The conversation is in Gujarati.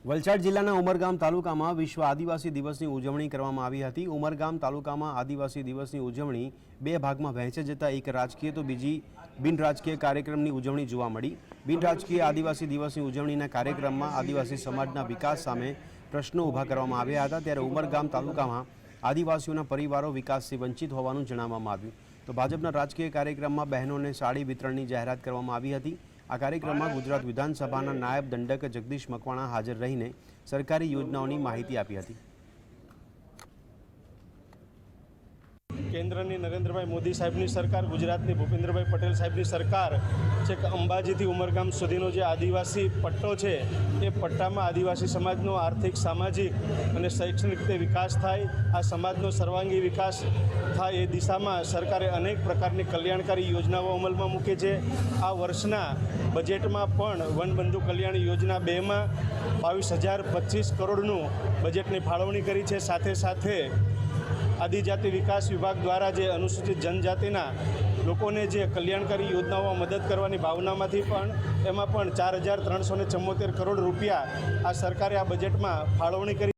વલસાડ જિલ્લાના ઉમરગામ તાલુકામાં વિશ્વ આદિવાસી દિવસની ઉજવણી કરવામાં આવી હતી. ઉમરગામ તાલુકામાં આદિવાસી દિવસની ઉજવણી બે ભાગમાં વહેંચે જતા એક રાજકીય તો બીજી બિન રાજકીય કાર્યક્રમની ઉજવણી જોવા મળી. બિન રાજકીય આદિવાસી દિવસની ઉજવણીના કાર્યક્રમમાં આદિવાસી સમાજના વિકાસ સામે પ્રશ્નો ઊભા કરવામાં આવ્યા હતા. ત્યારે ઉમરગામ તાલુકામાં આદિવાસીઓના પરિવારો વિકાસથી વંચિત હોવાનું જણાવવામાં આવ્યું. તો ભાજપના રાજકીય કાર્યક્રમમાં બહેનોને સાડી વિતરણની જાહેરાત કરવામાં આવી હતી. આ કાર્યક્રમમાં ગુજરાત વિધાનસભાના નાયબ દંડક જગદીશ મકવાણા હાજર રહીને સરકારી યોજનાઓની માહિતી આપી હતી. કેન્દ્રની નરેન્દ્રભાઈ મોદી સાહેબની સરકાર, ગુજરાતની ભૂપેન્દ્રભાઈ પટેલ સાહેબની સરકાર છેક અંબાજીથી ઉમરગામ સુધીનો જે આદિવાસી પટ્ટો છે, એ પટ્ટામાં આદિવાસી સમાજનો આર્થિક, સામાજિક અને શૈક્ષણિક રીતે વિકાસ થાય, આ સમાજનો સર્વાંગી વિકાસ થાય એ દિશામાં સરકારે અનેક પ્રકારની કલ્યાણકારી યોજનાઓ અમલમાં મૂકે છે. આ વર્ષના બજેટમાં પણ વનબંધુ કલ્યાણ યોજના બેમાં બાવીસ હજાર પચીસ કરોડનું બજેટની ફાળવણી કરી છે. સાથે સાથે આદિજાતિ વિકાસ વિભાગ દ્વારા જે અનુસૂચિત જનજાતિના લોકોને જે કલ્યાણકારી યોજનાઓમાં મદદ કરવાની ભાવનામાંથી પણ એમાં પણ ચાર હજાર ત્રણસો ને કરોડ રૂપિયા આ સરકારે આ બજેટમાં ફાળવણી કરી